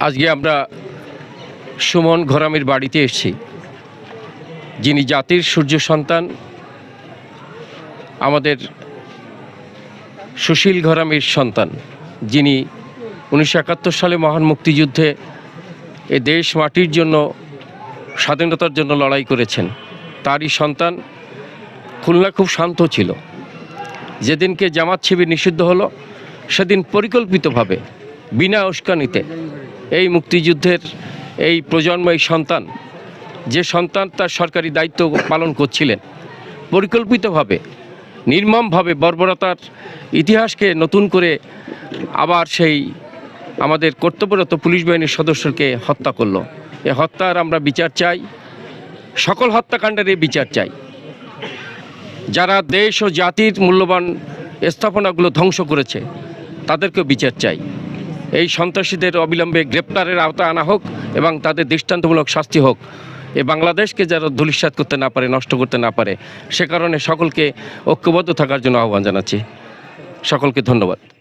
আজকে আমরা সুমন ঘরামির বাড়িতে এসেছি। যিনি জাতির সূর্য সন্তান, আমাদের সুশীল ঘরামির সন্তান, যিনি উনিশশো একাত্তর সালে মহান মুক্তিযুদ্ধে এ দেশ মাটির জন্য, স্বাধীনতার জন্য লড়াই করেছেন। তারই সন্তান খুলনা খুব শান্ত ছিল। যেদিনকে জামাত শিবির নিষিদ্ধ হলো, সেদিন পরিকল্পিতভাবে, বিনা উস্কানিতে এই মুক্তিযুদ্ধের এই প্রজন্ম এই সন্তান, যে সন্তান তার সরকারি দায়িত্ব পালন করছিলেন, পরিকল্পিতভাবে, নির্মমভাবে বর্বরতার ইতিহাসকে নতুন করে আবার সেই আমাদের কর্তব্যরত পুলিশ বাহিনীর সদস্যকে হত্যা করল। এ হত্যার আমরা বিচার চাই, সকল হত্যাকাণ্ডের এই বিচার চাই। যারা দেশ ও জাতির মূল্যবান স্থাপনাগুলো ধ্বংস করেছে, তাদেরকেও বিচার চাই। এই সন্ত্রাসীদের অবিলম্বে গ্রেপ্তারের আওতায় আনা হোক এবং তাদের দৃষ্টান্তমূলক শাস্তি হোক। এ বাংলাদেশকে যারা ধূলিসাৎ করতে না পারে, নষ্ট করতে না পারে, সে কারণে সকলকে ঐক্যবদ্ধ থাকার জন্য আহ্বান জানাচ্ছি। সকলকে ধন্যবাদ।